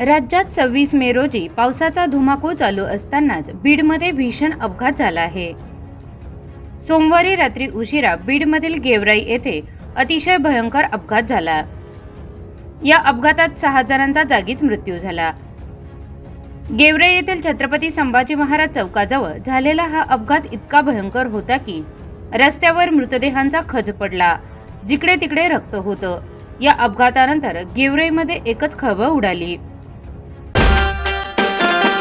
राज्यात सव्वीस मे रोजी पावसाचा धुमाकूळ चालू असतानाच बीडमध्ये भीषण अपघात झाला आहे. सोमवारी रात्री उशिरा बीडमधील गेवराई येथे अतिशय भयंकर अपघात झाला. या अपघातात सहा जणांचा जागीच मृत्यू झाला. गेवराई येथील छत्रपती संभाजी महाराज चौकाजवळ झालेला हा अपघात इतका भयंकर होता की रस्त्यावर मृतदेहांचा खच पडला. जिकडे तिकडे रक्त होतं. या अपघातानंतर गेवराईमध्ये एकच खळबळ उडाली.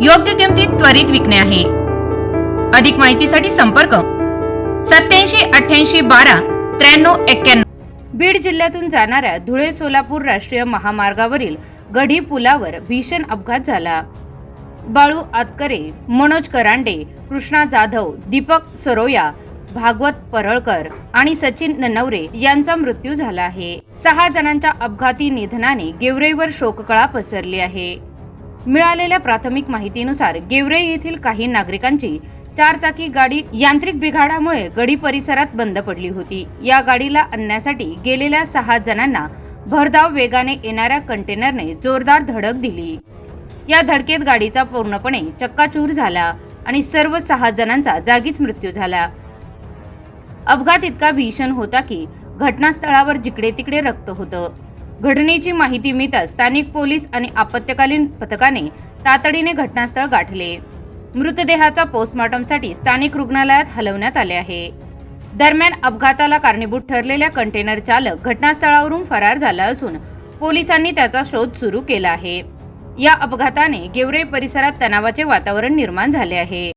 योग्य किमतीत त्वरित विकणे आहे. अधिक माहितीसाठी संपर्क सत्याऐंशी अठ्ठ्याऐंशी बारा त्र्याण्णव एक्क्याण्णव. बीड जिल्ह्यातून जाणाऱ्या धुळे सोलापूर राष्ट्रीय महामार्गावरील गढी पुलावर भीषण अपघात झाला. बाळू आतकरे मनोज करांडे कृष्णा जाधव दीपक सरोया भागवत परळकर आणि सचिन ननवरे यांचा मृत्यू झाला आहे. सहा जणांच्या अपघाती निधनाने गेवरेवर शोककळा पसरली आहे. मिळालेल्या प्राथमिक माहितीनुसार गेवरे येथील काही नागरिकांची चारचाकी गाडी यांत्रिक बिघाडामुळे गडी परिसरात बंद पडली होती. या गाडीला आणण्यासाठी गेलेल्या सहा जणांना भरधाव वेगाने येणाऱ्या कंटेनरने जोरदार धडक दिली. या धडकेत गाडीचा पूर्णपणे चक्काचूर झाला आणि सर्व सहा जणांचा जागीच मृत्यू झाला. अपघात इतका भीषण होता की घटनास्थळावर जिकडे तिकडे रक्त होतं. घटनेची माहिती मिळताच स्थानिक पोलीस आणि आपत्कालीन पथकाने तातडीने घटनास्थळ गाठले. मृतदेहाचा पोस्टमॉर्टमसाठी स्थानिक रुग्णालयात हलवण्यात आले आहे. दरम्यान अपघाताला कारणीभूत ठरलेल्या कंटेनर चालक घटनास्थळावरून फरार झाला असून पोलिसांनी त्याचा शोध सुरू केला आहे. या अपघाताने गेवरे परिसरात तणावाचे वातावरण निर्माण झाले आहे.